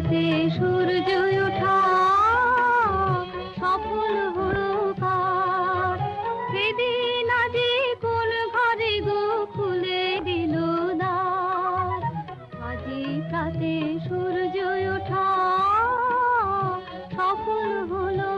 প্রাতে সূর্য উঠা সফল হলো সেদিন আজি কোন ঘরে গো খুলে দিল দ্বার আজি রাতে সূর্য ওঠা, সফল হলো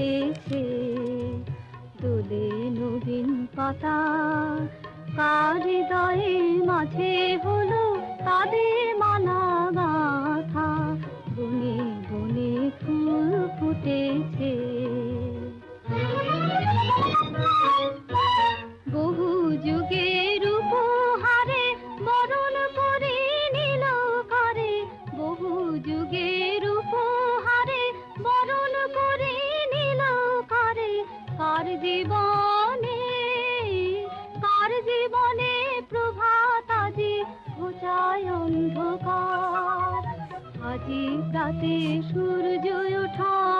ফুটেছে দোলে নবীন পাতা কার হৃদয়ে মাঝে হলো তাদের করে জীবনে কার জীবনে প্রভাত ঘোচায় অন্ধকার? আজি রাতে সূর্য ওঠা